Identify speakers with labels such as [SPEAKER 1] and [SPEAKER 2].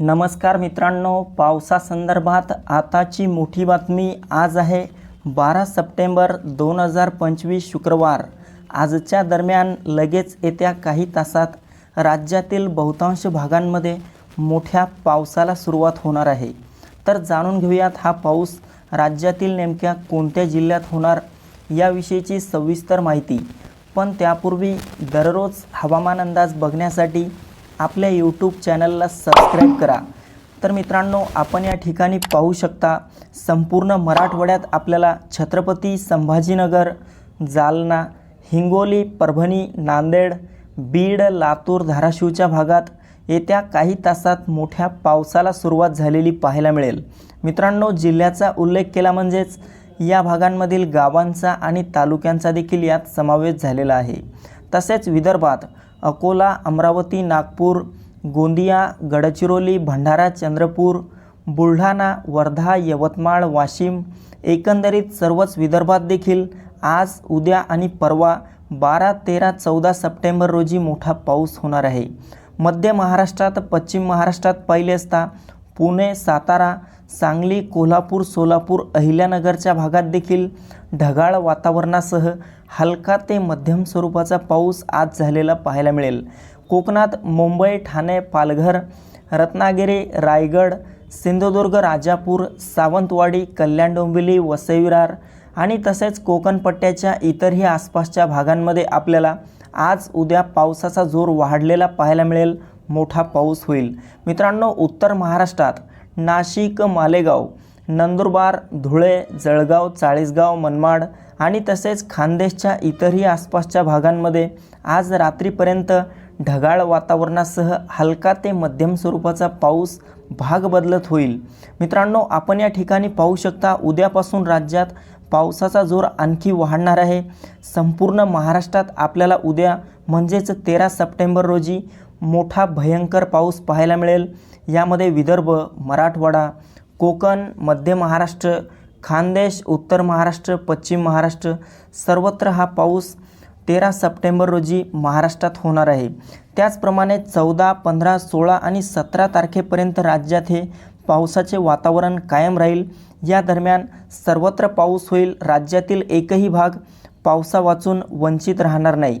[SPEAKER 1] नमस्कार मित्रांनो पावसासंदर्भात आताची मोठी बातमी आज आहे बारा सप्टेंबर दोन हजार पंचवीस शुक्रवार. आजच्या दरम्यान लगेच येत्या काही तासात राज्यातील बहुतांश भागांमध्ये मोठ्या पावसाला सुरुवात होणार आहे. तर जाणून घेऊयात हा पाऊस राज्यातील नेमक्या कोणत्या जिल्ह्यात होणार याविषयीची सविस्तर माहिती. पण त्यापूर्वी दररोज हवामान अंदाज बघण्यासाठी आपल्या यूट्यूब चॅनलला सबस्क्राईब करा. तर मित्रांनो आपण या ठिकाणी पाहू शकता संपूर्ण मराठवाड्यात आपल्याला छत्रपती संभाजीनगर जालना हिंगोली परभणी नांदेड बीड लातूर धाराशिवच्या भागात येत्या काही तासात मोठ्या पावसाला सुरुवात झालेली पाहायला मिळेल. मित्रांनो जिल्ह्याचा उल्लेख केला म्हणजेच या भागांमधील गावांचा आणि तालुक्यांचा देखील यात समावेश झालेला आहे. तसेच विदर्भात अकोला अमरावती नागपूर गोंदिया गडचिरोली भंडारा चंद्रपूर बुलढाणा वर्धा यवतमाळ वाशिम एकंदरीत सर्वच विदर्भात देखील आज उद्या आणि परवा बारा तेरा चौदा सप्टेंबर रोजी मोठा पाऊस होणार आहे. मध्य महाराष्ट्रात पश्चिम महाराष्ट्रात पाहिले असता पुणे सातारा सांगली कोल्हापूर सोलापूर अहिल्यानगरच्या भागात देखील ढगाळ वातावरणासह हलका ते मध्यम स्वरूपाचा पाऊस आज झालेला पाहायला मिळेल. कोकणात मुंबई ठाणे पालघर रत्नागिरी रायगड सिंधुदुर्ग राजापूर सावंतवाडी कल्याण डोंबिवली वसईविरार आणि तसेच कोकणपट्ट्याच्या इतरही आसपासच्या भागांमध्ये आपल्याला आज उद्या पावसाचा जोर वाढलेला पाहायला मिळेल. मोठा पाऊस होईल. मित्रांनो उत्तर महाराष्ट्रात नाशिक मालेगाव नंदुरबार धुळे जळगाव चाळीसगाव मनमाड आणि तसेच खानदेशच्या इतरही आसपासच्या भागांमध्ये आज रात्रीपर्यंत ढगाळ वातावरणासह हलका ते मध्यम स्वरूपाचा पाऊस भाग बदलत होईल. मित्रांनो आपण या ठिकाणी पाहू शकता उद्यापासून राज्यात पावसाचा जोर आणखी वाढणार आहे. संपूर्ण महाराष्ट्रात आपल्याला उद्या म्हणजेच तेरा सप्टेंबर रोजी मोठा भयंकर पाऊस पाहायला मिळेल. यामध्ये विदर्भ मराठवाडा कोकण मध्य महाराष्ट्र खानदेश उत्तर महाराष्ट्र पश्चिम महाराष्ट्र सर्वत्र हा पाऊस तेरा सप्टेंबर रोजी महाराष्ट्रात होणार आहे. त्याचप्रमाणे चौदा पंधरा सोळा आणि सतरा तारखेपर्यंत राज्यात हे पावसाचे वातावरण कायम राहील. या दरम्यान सर्वत्र पाऊस होईल. राज्यातील एकही भाग पावसा वाचून वंचित राहणार नाही.